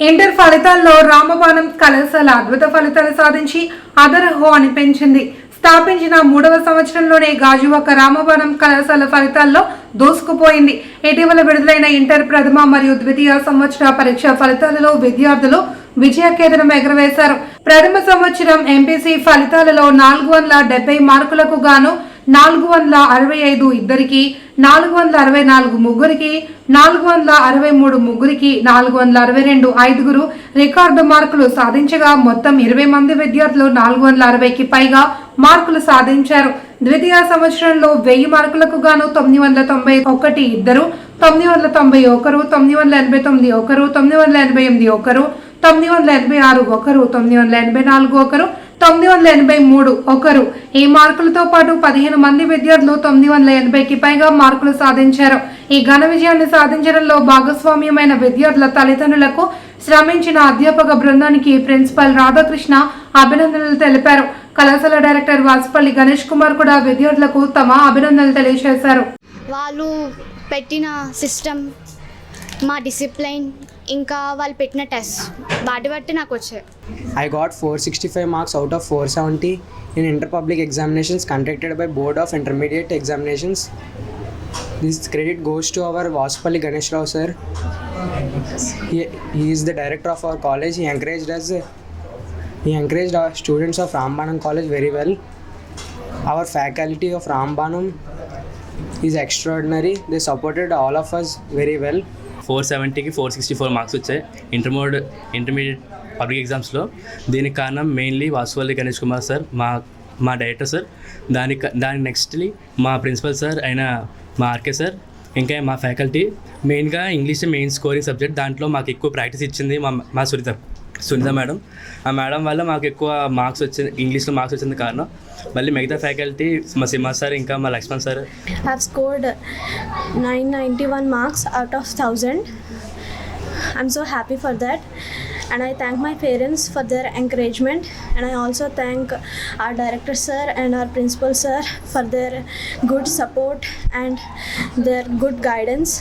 Inter ఫలితాల్లో రామబాణం కళాశాల అద్భుత ఫలితాలు సాధించి అదరహో అనిపించింది స్థాపించిన మూడవ సంవత్సరంలోనే గాజువాక రామబాణం కళాశాల ఫలితాల్లో దూసుకుపోయింది. ఇటీవల విడుదలైన ఇంటర్ ప్రథమ మరియు ద్వితీయ సంవత్సర పరీక్ష ఫలితాలలో విద్యార్థులు విజయకేతనం ఎగరవేశారు. ప్రథమ సంవత్సరం ఎంపీసీ ఫలితాలలో నాలుగు వందల డెబ్బై మార్కులకు గాను నాలుగు వందల అరవై ఐదు ఇద్దరికి నాలుగు వందల అరవై నాలుగు ముగ్గురికి నాలుగు వందల అరవై మూడు ముగ్గురికి నాలుగు వందల అరవై రెండు ఐదుగురు రికార్డు మార్కులు సాధించగా మొత్తం ఇరవై మంది విద్యార్థులు నాలుగు వందల అరవైకి పైగా మార్కులు సాధించారు. ద్వితీయ సంవత్సరంలో వెయ్యి మార్కులకు గాను తొమ్మిది వందల తొంభై ఒకటి ఇద్దరు తొమ్మిది వందల తొంభై ఒకరు తొమ్మిది వందల ఎనభై తొమ్మిది ఒకరు తొమ్మిది వందల ఎనభై ఎనిమిది ఒకరు తొమ్మిది వందల ఎనభై ఆరు ఒకరు తొమ్మిది వందల ఎనభై నాలుగు ఒకరు తొమ్మిది వందల ఎనభై మూడు ఒకరు. ఈ మార్కులతో పాటు పదిహేను మంది విద్యార్థులు తొమ్మిది వందల ఎనభైకి పైగా మార్కులు సాధించారు. ఈ ఘన విజయాన్ని సాధించడంలో భాగస్వామ్యమైన విద్యార్థుల తల్లిదండ్రులకు శ్రమించిన అధ్యాపక బృందానికి ప్రిన్సిపల్ రాధాకృష్ణ అభినందనలు తెలిపారు. కళాశాల డైరెక్టర్ వాసుపల్లి గణేష్ కుమార్ కూడా విద్యార్థులకు తమ అభినందనలు తెలియజేశారు. వాళ్ళు పెట్టిన సిస్టమ్ మా డిసిప్లైన్ ఇంకా వాళ్ళు పెట్టిన టెస్ట్ వాటి బట్టి నాకు వచ్చాయి I got four sixty five marks out of four seventy in inter public examinations conducted by board of intermediate examinations this credit goes to our Vasupalli Ganesh Rao sir he is the director of our college he encourage does he encouraged our students of Rambanam college very well our faculty of Rambanam is extraordinary they supported all of us very well four సెవెంటీకి four sixty four marks వచ్చాయి. ఇంటర్మోడ్ intermediate public ఎగ్జామ్స్లో. దీనికి కారణం mainly వాసువల్లి Ganesh Kumar sir మా మా director sir. దానికి దాని nextly మా ప్రిన్సిపల్ సార్ అయిన మా ఆర్కే సార్ ఇంకా మా ఫ్యాకల్టీ. మెయిన్గా ఇంగ్లీష్ మెయిన్ స్కోరింగ్ సబ్జెక్ట్ దాంట్లో మాకు ఎక్కువ ప్రాక్టీస్ ఇచ్చింది మా మా సునీత సునీత మేడం. ఆ మేడం వల్ల మాకు ఎక్కువ మార్క్స్ వచ్చింది ఇంగ్లీష్లో మార్క్స్ వచ్చింది కారణం. మళ్ళీ మిగతా ఫ్యాకల్టీ మా సిమ్మ సార్ ఇంకా మా Laxman sir. Have scored nine ninety one marks out of thousand I'm so happy for that and I thank my parents for their encouragement and I also thank our director sir and our principal sir for their good support and their good guidance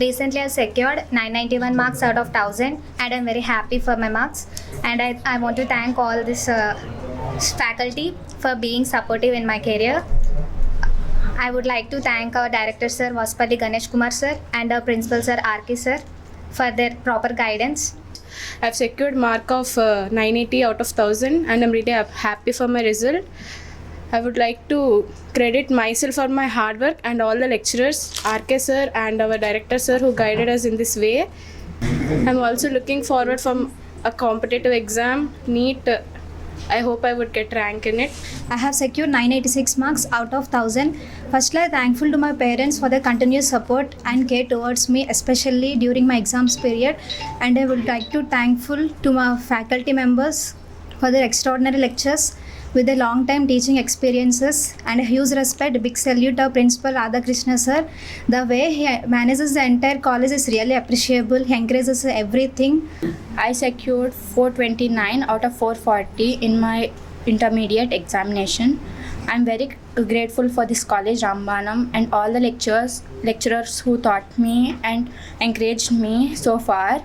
Recently, I secured 991 marks out of 1000, and I'm very happy for my marks. And I, I want to thank all this uh, faculty for being supportive in my career. I would like to thank our director, Sir Vaspalli Ganesh Kumar, Sir, and our principal, Sir RK, Sir, for their proper guidance. I've secured mark of uh, 980 out of 1000 and I'm really happy for my result. I would like to credit myself for my hard work and all the lecturers, RK sir and our director sir who guided us in this way. I'm also looking forward from a competitive exam, NEET. I hope I would get rank in it. I have secured 986 marks out of 1000. Firstly, I'm thankful to my parents for their continuous support and care towards me, especially during my exams period. And I would like to thankful to my faculty members for their extraordinary lectures with their long time teaching experiences and a huge respect big salute to principal radhakrishna sir the way he manages the entire college is really appreciable he encourages everything I secured 429 out of 440 in my intermediate examination. I'm very grateful for this college Rambanam and all the lecturers lecturers who taught me and encouraged me so far.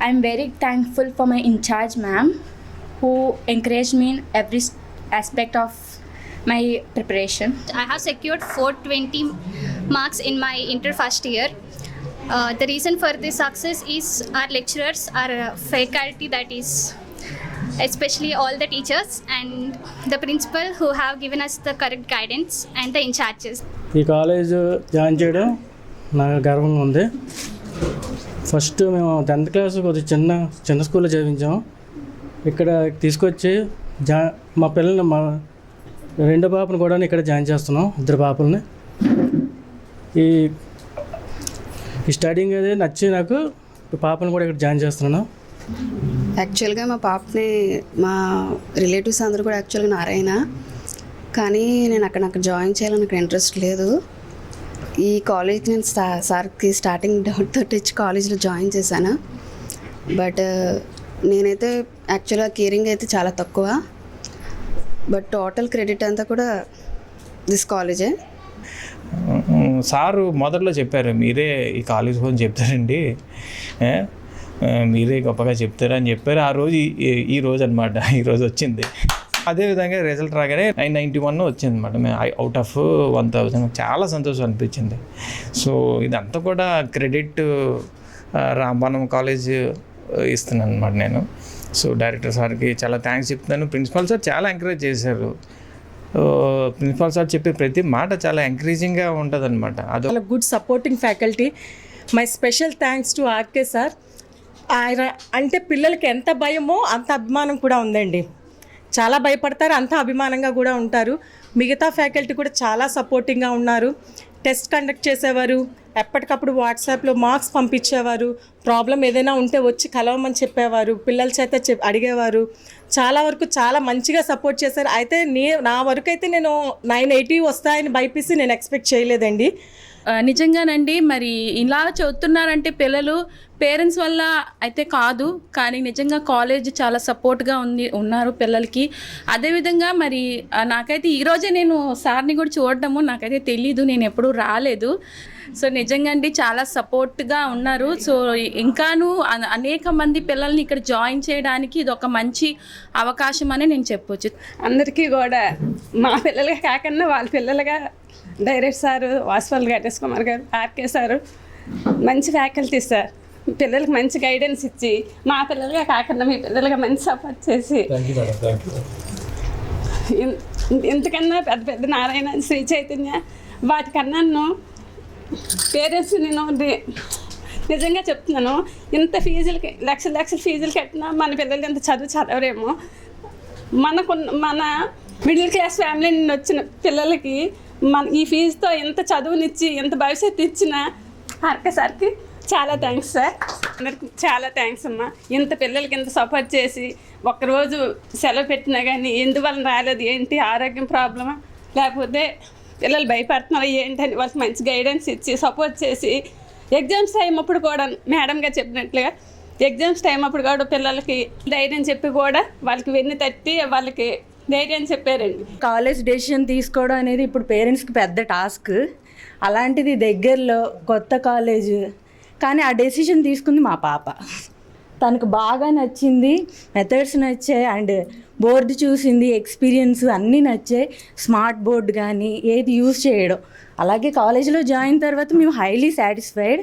I'm very thankful for my in charge ma'am who encouraged me in every aspect of my preparation. I have secured 420 marks in my inter first year. Uh, the reason for this success is our lecturers, our uh, faculty, that is, especially all the teachers and the principal who have given us the correct guidance and the in charges. ఈ college join చేయడం నాకు గర్వంగా ఉంది first మేము tenth class కొద్దిగా చిన్న చిన్న స్కూల్లో చదివించాం ఇక్కడ తీసుకొచ్చి జా మా పిల్లల్ని మా రెండో పాపను కూడా ఇక్కడ జాయిన్ చేస్తున్నాం ఇద్దరు పాపల్ని. ఈ ఈ స్టడీయింగ్ అది నచ్చి నాకు పాపను కూడా ఇక్కడ జాయిన్ చేస్తున్నాను. యాక్చువల్గా మా పాపని మా రిలేటివ్స్ అందరూ కూడా యాక్చువల్గా నారాయణ. కానీ నేను అక్కడ నాకు జాయిన్ చేయాలని నాకు ఇంట్రెస్ట్ లేదు. ఈ కాలేజ్కి నేను సార్కి స్టార్టింగ్ డౌట్ తోటి ఇచ్చి కాలేజ్లో జాయిన్ చేశాను. బట్ నేనైతే యాక్చువల్గా కేరింగ్ అయితే చాలా తక్కువ. బట్ టోటల్ క్రెడిట్ అంతా కూడా దిస్ కాలేజే. సారు మొదట్లో చెప్పారు మీరే ఈ కాలేజ్ గురించి చెప్తారండి. మీరే గొప్పగా చెప్తారని చెప్పారు. ఆ రోజు ఈ- ఈ- రోజు అనమాట ఈ రోజు వచ్చింది. అదేవిధంగా రిజల్ట్ రాగానే నైన్ నైంటీ వన్ వచ్చింది అనమాట మేము అవుట్ ఆఫ్ వన్ థౌజండ్ చాలా సంతోషం అనిపించింది. సో ఇదంతా కూడా క్రెడిట్ రాంబాణం కాలేజ్ ఇస్తున్నాను అనమాట నేను. సో డైరెక్టర్ సార్కి చాలా థ్యాంక్స్ చెప్తున్నాను. ప్రిన్సిపాల్ సార్ చాలా ఎంకరేజ్ చేశారు. ప్రిన్సిపాల్ సార్ చెప్పే ప్రతి మాట చాలా ఎంకరేజింగ్గా ఉంటుంది అనమాట అది good supporting faculty. My special thanks to RK sir. ఆయన అంటే పిల్లలకి ఎంత భయమో అంత అభిమానం కూడా ఉందండి. చాలా భయపడతారు అంత అభిమానంగా కూడా ఉంటారు. మిగతా ఫ్యాకల్టీ కూడా చాలా సపోర్టింగ్గా ఉన్నారు. టెస్ట్ కండక్ట్ చేసేవారు. ఎప్పటికప్పుడు వాట్సాప్లో మార్క్స్ పంపించేవారు. ప్రాబ్లం ఏదైనా ఉంటే వచ్చి కలవమని చెప్పేవారు. పిల్లల చేత చెప్ అడిగేవారు. చాలా వరకు చాలా మంచిగా సపోర్ట్ చేశారు. అయితే నే నా వరకు అయితే నేను నైన్ ఎయిటీ వస్తాయని బైపీసీ నేను ఎక్స్పెక్ట్ చేయలేదండి. నిజంగానండి మరి ఇలా చదువుతున్నారంటే పిల్లలు పేరెంట్స్ వల్ల అయితే కాదు కానీ నిజంగా కాలేజ్ చాలా సపోర్ట్గా ఉంది ఉన్నారు పిల్లలకి. అదేవిధంగా మరి నాకైతే ఈరోజే నేను సార్ని కూడా చూడడము నాకైతే తెలీదు నేను ఎప్పుడూ రాలేదు. సో నిజంగా అండి చాలా సపోర్ట్గా ఉన్నారు. సో ఇంకాను అ- అనేక మంది పిల్లల్ని ఇక్కడ జాయిన్ చేయడానికి ఇది ఒక మంచి అవకాశం అని నేను చెప్పొచ్చు. అందరికీ కూడా మా పిల్లలుగా కాకుండా వాళ్ళ పిల్లలుగా direct sir Vasupalli Ganesh Kumar garu RK sir మంచి ఫ్యాకల్టీ సార్. పిల్లలకి మంచి గైడెన్స్ ఇచ్చి మా పిల్లలుగా కాకుండా మీ పిల్లలుగా మంచి సపోర్ట్ చేసి ఇంతకన్నా పెద్ద పెద్ద నారాయణ శ్రీ చైతన్య వాటికన్నాను పేరెంట్స్ నేను నిజంగా చెప్తున్నాను ఇంత ఫీజులకి లక్షల లక్షల ఫీజులు కట్టినా మన పిల్లలు ఇంత చదువు చదవరేమో. మనకు మన మిడిల్ క్లాస్ ఫ్యామిలీ నుండి వచ్చిన పిల్లలకి మన ఈ ఫీజుతో ఎంత చదువునిచ్చి ఎంత భవిష్యత్తు ఇచ్చిన ఆర్కే సార్కి చాలా థ్యాంక్స్ సార్ అందరికి చాలా థ్యాంక్స్ అమ్మా. ఇంత పిల్లలకి ఇంత సపోర్ట్ చేసి ఒక్కరోజు సెలవు పెట్టినా కానీ ఎందువల్ల రాలేదు? ఏంటి ఆరోగ్యం ప్రాబ్లమా లేకపోతే పిల్లలు భయపడుతున్నారు ఏంటని వాళ్ళకి మంచి గైడెన్స్ ఇచ్చి సపోర్ట్ చేసి ఎగ్జామ్స్ టైం అప్పుడు కూడా మేడం గారు చెప్పినట్లుగా ఎగ్జామ్స్ టైం అప్పుడు కూడా పిల్లలకి ధైర్యం చెప్పి కూడా వాళ్ళకి వెన్ను తట్టి వాళ్ళకి ధైర్యం చెప్పారండి. కాలేజ్ డెసిషన్ తీసుకోవడం అనేది ఇప్పుడు పేరెంట్స్కి పెద్ద టాస్క్ అలాంటిది దగ్గరలో కొత్త కాలేజ్ కానీ ఆ డెసిషన్ తీసుకుంది మా పాప. తనకు బాగా నచ్చింది మెథడ్స్ నచ్చాయి అండ్ బోర్డు చూసింది ఎక్స్పీరియన్స్ అన్నీ నచ్చాయి స్మార్ట్ బోర్డ్ కానీ ఏది యూజ్ చేయడం. అలాగే కాలేజీలో జాయిన్ తర్వాత మేము హైలీ సాటిస్ఫైడ్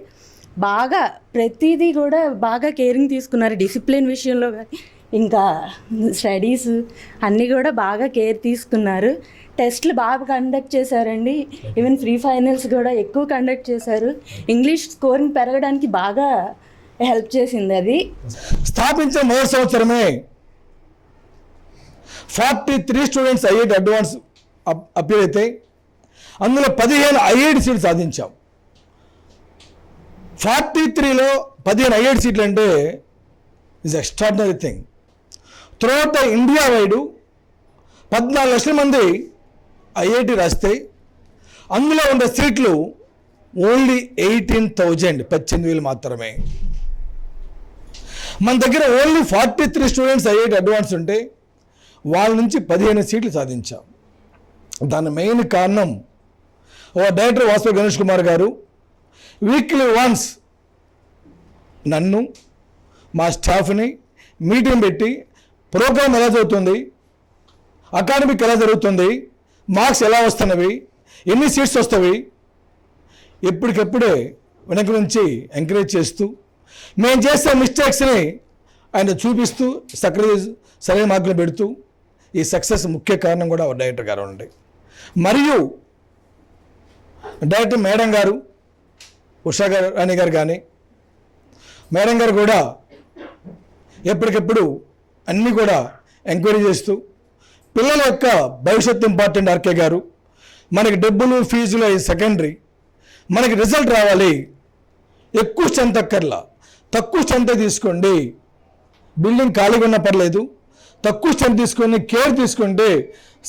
బాగా ప్రతిదీ కూడా బాగా కేరింగ్ తీసుకున్నారు. డిసిప్లిన్ విషయంలో కానీ ఇంకా స్టడీస్ అన్నీ కూడా బాగా కేర్ తీసుకున్నారు. టెస్ట్లు బాగా కండక్ట్ చేశారండి. ఈవెన్ ఫ్రీ ఫైనల్స్ కూడా ఎక్కువ కండక్ట్ చేశారు. ఇంగ్లీష్ స్కోరింగ్ పెరగడానికి బాగా హెల్ప్ చేసింది అది. స్థాపించిన మొదటి సంవత్సరమే forty three students IIT advance appeal అయితే అందులో పదిహేను ఐఐటి సీట్లు సాధించాం. ఫార్టీ త్రీలో పదిహేను ఐఐటి సీట్లు అంటే is extraordinary thing throughout the India wide పద్నాలుగు లక్షల మంది ఐఐటి రాస్తే అందులో ఉండే సీట్లు ఓన్లీ ఎయిటీన్ థౌజండ్ పద్దెనిమిది వేలు మాత్రమే. మన దగ్గర only forty three students IIT advance ఉంటే వాళ్ళ నుంచి పదిహేను సీట్లు సాధించాం. దాని మెయిన్ కారణం ఓ director Vasu Ganesh Kumar garu weekly once నన్ను మా స్టాఫ్ని మీటింగ్ పెట్టి ప్రోగ్రామ్ ఎలా జరుగుతుంది అకాడమిక్ ఎలా జరుగుతుంది మార్క్స్ ఎలా వస్తున్నవి ఎన్ని సీట్స్ వస్తాయి ఎప్పటికప్పుడే వెనక నుంచి ఎంకరేజ్ చేస్తూ మేము చేసే మిస్టేక్స్ని ఆయన చూపిస్తూ సక్రియ సరైన మార్కులు పెడుతూ ఈ సక్సెస్ ముఖ్య కారణం కూడా డైరెక్టర్ గారు ఉండే. మరియు డైరెక్టర్ మేడం గారు ఉషా గారు రాణి గారు కానీ మేడం గారు కూడా ఎప్పటికప్పుడు అన్నీ కూడా ఎంక్వైరీ చేస్తూ పిల్లల యొక్క భవిష్యత్తు ఇంపార్టెంట్ ఆర్కే గారు మనకి డబ్బులు ఫీజులు సెకండరీ మనకి రిజల్ట్ రావాలి. ఎక్కువ స్ట్రెంత్ అక్కర్లా. తక్కువ స్ట్రెంతే తీసుకోండి. బిల్డింగ్ ఖాళీగా ఉన్న పర్లేదు. తక్కువ స్ట్రెంత్ తీసుకొని కేర్ తీసుకుంటే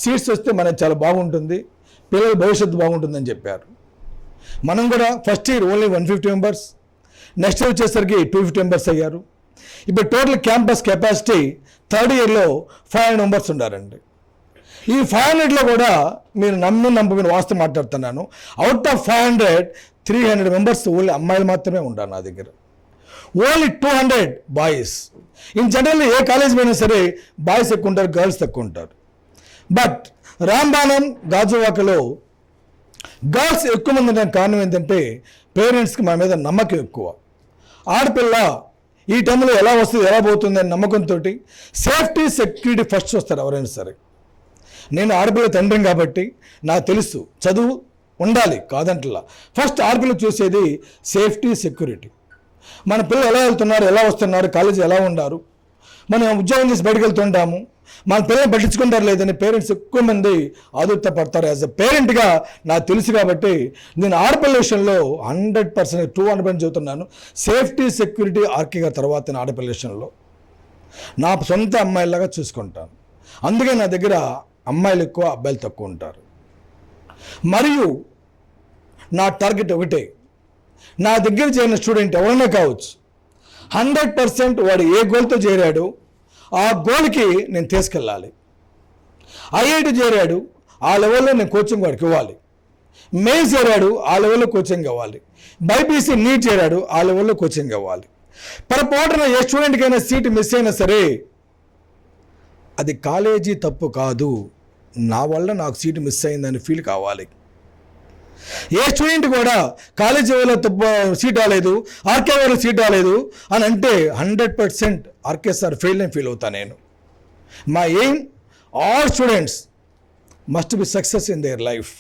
సీట్స్ వస్తే మనకి చాలా బాగుంటుంది. పిల్లల భవిష్యత్తు బాగుంటుందని చెప్పారు. మనం కూడా first year only one fifty members next year వచ్చేసరికి టూ ఫిఫ్టీ మెంబర్స్ అయ్యారు. ఇప్పుడు టోటల్ క్యాంపస్ కెపాసిటీ థర్డ్ ఇయర్లో ఫైవ్ హండ్రెడ్ మెంబర్స్ ఉన్నారండి ఈ ఫైవ్ హండ్రెడ్లో కూడా మీరు నమ్మి నమ్మకం వాస్తవం మాట్లాడుతున్నాను. Out of five hundred three hundred members only అమ్మాయిలు మాత్రమే ఉంటారు నా దగ్గర. Only two hundred boys. In general A college పోయినా సరే బాయ్స్ ఎక్కువ ఉంటారు గర్ల్స్ తక్కువ ఉంటారు బట్ రాంబాణం గాజువాకలో గర్ల్స్ ఎక్కువ మంది ఉండడానికి కారణం ఏంటంటే పేరెంట్స్కి మా మీద నమ్మకం ఎక్కువ. ఆడపిల్ల ఈ టైంలో ఎలా వస్తుంది ఎలా పోతుంది అనే నమ్మకంతో సేఫ్టీ సెక్యూరిటీ ఫస్ట్ చూస్తారు ఎవరైనా సరే. నేను ఆడపిల్ల తండ్రిని కాబట్టి నాకు తెలుసు చదువు ఉండాలి కాదంటలా. ఫస్ట్ ఆడపిల్ల చూసేది సేఫ్టీ సెక్యూరిటీ. మన పిల్లలు ఎలా వెళ్తున్నారు ఎలా వస్తున్నారు కాలేజీ ఎలా ఉన్నారు? మనం ఉద్యోగం చేసి బయటకు వెళ్తుంటాము మన పిల్లలు పట్టించుకుంటారు లేదని పేరెంట్స్ ఎక్కువ మంది ఆదుర్త పడతారు యాజ్ అ పేరెంట్గా నాకు తెలుసు కాబట్టి నేను ఆడపిల్ల విషయంలో hundred percent two hundred percent చెబుతున్నాను. సేఫ్టీ సెక్యూరిటీ ఆర్కిగా తర్వాత నేను ఆడపిల్ల విషయంలో నా సొంత అమ్మాయిలాగా చూసుకుంటాను. అందుకే నా దగ్గర అమ్మాయిలు ఎక్కువ అబ్బాయిలు తక్కువ ఉంటారు. మరియు నా టార్గెట్ ఒకటే నా దగ్గర చేరిన స్టూడెంట్ ఎవరైనా కావచ్చు. హండ్రెడ్ పర్సెంట్ వాడు ఏ గోల్తో చేరాడు ఆ గోల్కి నేను తీసుకెళ్ళాలి. ఐఐటి చేరాడు ఆ లెవెల్లో నేను కోచింగ్ వాడికి ఇవ్వాలి. మెయిల్ చేరాడు ఆ లెవెల్లో కోచింగ్ ఇవ్వాలి. బైపీసీ నీట్ చేరాడు ఆ లెవెల్లో కోచింగ్ ఇవ్వాలి. పొరపాటున ఏ స్టూడెంట్కైనా సీట్ మిస్ అయినా సరే అది కాలేజీ తప్పు కాదు. నా వల్ల నాకు సీటు మిస్ అయిందని ఫీల్ కావాలి. ఏ స్టూడెంట్ కూడా కాలేజీ వల్ల సీట్ రాలేదు ఆర్కే సీట్ రాలేదు అని అంటే hundred percent RK sir fail అని ఫీల్ అవుతాను నేను. మా aim all students must be success in their life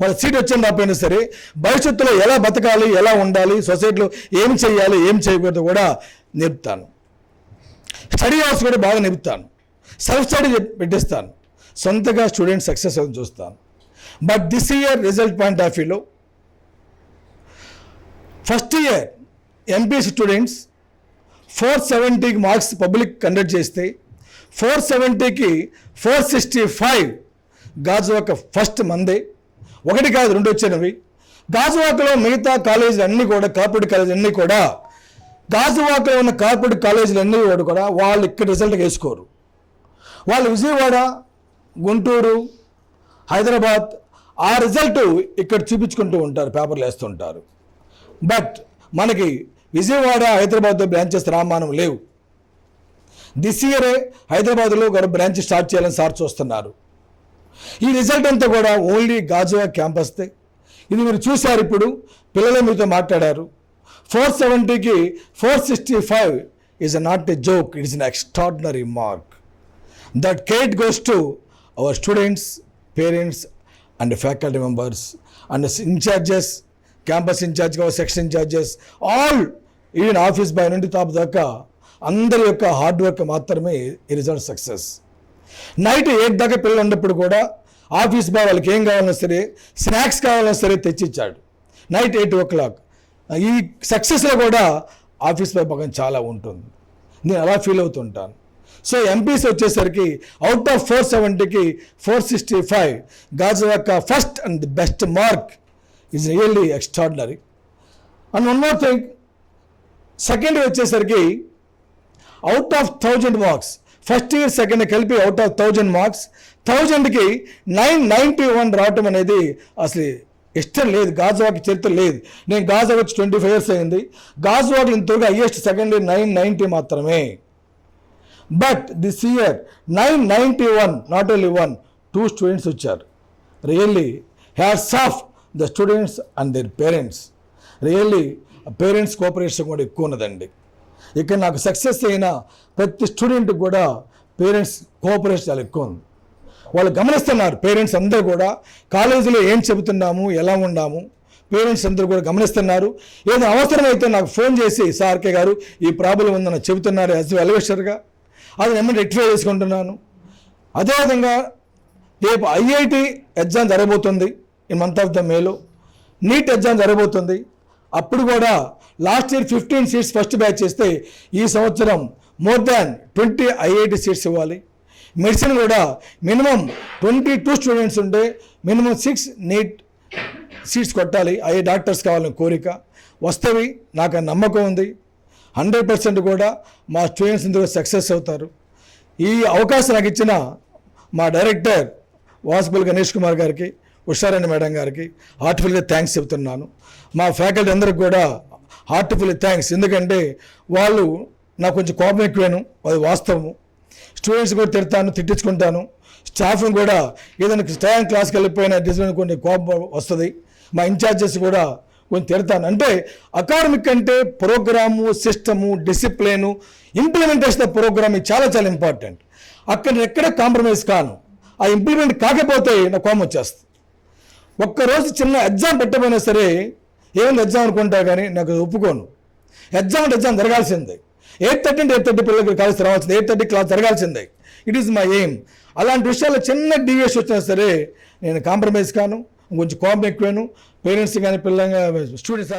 వాళ్ళ సీట్ వచ్చింది రాపోయినా సరే భవిష్యత్తులో ఎలా బతకాలి ఎలా ఉండాలి సొసైటీలో ఏం చేయాలి ఏం చేయకూడదు కూడా నేర్పుతాను. స్టడీ అవర్స్ కూడా బాగా నేర్పుతాను. సెల్ఫ్ స్టడీ పెట్టిస్తాను. సొంతగా స్టూడెంట్ సక్సెస్ అని చూస్తాను. But this year result point of వ్యూలో first year MPC students four సెవెంటీకి marks public conduct చేస్తే four సెవెంటీకి four sixty five Gajuwaka first మందే ఒకటి కాదు రెండు వచ్చినవి. గాజువాకలో మిగతా కాలేజీలు అన్నీ కూడా కార్పొరేట్ కాలేజీలు అన్నీ కూడా గాజువాకలో ఉన్న కార్పొరేట్ కాలేజీలు అన్నీ కూడా కూడా వాళ్ళు ఇక్కడ రిజల్ట్ వేసుకోరు. వాళ్ళు విజయవాడ గుంటూరు హైదరాబాద్ ఆ రిజల్ట్ ఇక్కడ చూపించుకుంటూ ఉంటారు పేపర్లు వేస్తుంటారు. బట్ మనకి విజయవాడ హైదరాబాద్లో బ్రాంచెస్ రామానం లేవు. దిస్ ఇయరే హైదరాబాద్లో ఒక బ్రాంచ్ స్టార్ట్ చేయాలని సార్ చూస్తున్నారు. ఈ రిజల్ట్ అంతా కూడా ఓన్లీ గాజువా క్యాంపస్దే. ఇది మీరు చూశారు ఇప్పుడు పిల్లలు మీతో మాట్లాడారు. Four సెవెంటీకి four sixty five is not a joke it is an extraordinary mark that credit goes to our students parents and faculty members and incharges campus incharge కావచ్చు section incharges all even office boy నుండి తాపు దాకా అందరి యొక్క hard work మాత్రమే ఈ result success. Night eight దాకా పిల్లలు ఉన్నప్పుడు కూడా ఆఫీస్ బాయ్ వాళ్ళకి ఏం కావాలన్నా సరే స్నాక్స్ కావాలన్నా సరే తెచ్చిచ్చాడు. Night eight o'clock. ఈ సక్సెస్లో కూడా ఆఫీస్ బాయ్ భాగం చాలా ఉంటుంది. నేను అలా ఫీల్ అవుతుంటాను. సో ఎంపీస్ వచ్చేసరికి out of four సెవెంటీకి four sixty five Gajuwaka first and the best mark is really extraordinary and one more thing second వచ్చేసరికి out of thousand marks first year second కలిపి out of thousand marks థౌజండ్కి nine ninety one రావటం అనేది అసలు ఇష్టం లేదు గాజువాకి చరిత్ర లేదు. నేను గాజువాకి వచ్చి ట్వంటీ ఫైవ్ ఇయర్స్ అయింది. గాజువాకి ఇంతవరకు highest second year nine ninety మాత్రమే. But this year nine ninety one not only one two students వచ్చారు. Really hats off the students and their parents really parents cooperation కూడా ఎక్కువ ఉన్నదండి. ఇక్కడ నాకు సక్సెస్ అయిన ప్రతి స్టూడెంట్ కూడా పేరెంట్స్ కోఆపరేషన్ చాలా ఎక్కువ ఉంది. వాళ్ళు గమనిస్తున్నారు పేరెంట్స్ అందరూ కూడా కాలేజీలో ఏం చెబుతున్నాము ఎలా ఉన్నాము పేరెంట్స్ అందరూ కూడా గమనిస్తున్నారు. ఏదో అవసరమైతే నాకు ఫోన్ చేసి సార్కే గారు ఈ ప్రాబ్లం ఉందని చెబుతున్నారు యాజ్ వెల్వేషర్గా అది నేను రెక్టిఫై చేసుకుంటున్నాను. అదేవిధంగా రేపు ఐఐటి ఎగ్జామ్ జరగబోతుంది ఈ మంత్ ఆఫ్ ద మేలో నీట్ ఎగ్జామ్ జరగబోతుంది. అప్పుడు కూడా last year fifteen seats first batch చేస్తే ఈ సంవత్సరం more than twenty IIT seats ఇవ్వాలి. మెడిసిన్ కూడా మినిమం ట్వంటీ టూ స్టూడెంట్స్ ఉంటే మినిమం సిక్స్ నీట్ సీట్స్ కొట్టాలి. అయ్యే డాక్టర్స్ కావాలని కోరిక. వస్తవి నాకు నమ్మకం ఉంది. హండ్రెడ్ పర్సెంట్ కూడా మా స్టూడెంట్స్ ఇందులో సక్సెస్ అవుతారు. ఈ అవకాశం నాకు ఇచ్చిన మా డైరెక్టర్ వాసుపల్ గణేష్ కుమార్ గారికి ఉషారాణి మేడం గారికి హార్ట్ఫుల్గా థ్యాంక్స్ చెప్తున్నాను. మా ఫ్యాకల్టీ అందరికి కూడా హార్ట్ఫుల్ థ్యాంక్స్ ఎందుకంటే వాళ్ళు నాకు కొంచెం కోపం ఎక్కువేను అది వాస్తవము. స్టూడెంట్స్ కూడా తిడతాను తిట్టించుకుంటాను. స్టాఫ్ని కూడా ఏదైనా టైం క్లాస్కి వెళ్ళిపోయిన డిసిప్లిన్ కొన్ని కోపం వస్తుంది. మా ఇన్ఛార్జెస్ కూడా కొంచెం తిడతాను అంటే అకాడమిక్ అంటే program system discipline implementation of program చాలా చాలా ఇంపార్టెంట్. అక్కడ ఎక్కడ కాంప్రమైజ్ కాను. ఆ ఇంప్లిమెంట్ కాకపోతే నా కోపం వచ్చేస్తుంది. ఒక్కరోజు చిన్న ఎగ్జామ్ పెట్టబోయినా సరే ఏమైనా ఎగ్జామ్ అనుకుంటా కానీ నాకు ఒప్పుకోను. ఎగ్జామ్ అంటే ఎగ్జామ్ జరగాల్సిందే. ఎయిట్ థర్టీ అంటే ఎయిట్ థర్టీ పిల్లలకి కాలేజ్ రావాల్సింది. ఎయిట్ థర్టీ క్లాస్ జరగాల్సిందే. ఇట్ ఈస్ మై ఎయిమ్ అలాంటి విషయాల్లో చిన్న డివియేషన్ వచ్చినా సరే నేను కాంప్రమైజ్ కాను. కొంచెం కోపం ఎక్కువాను. పేరెంట్స్ కానీ పిల్లలు స్టూడెంట్స్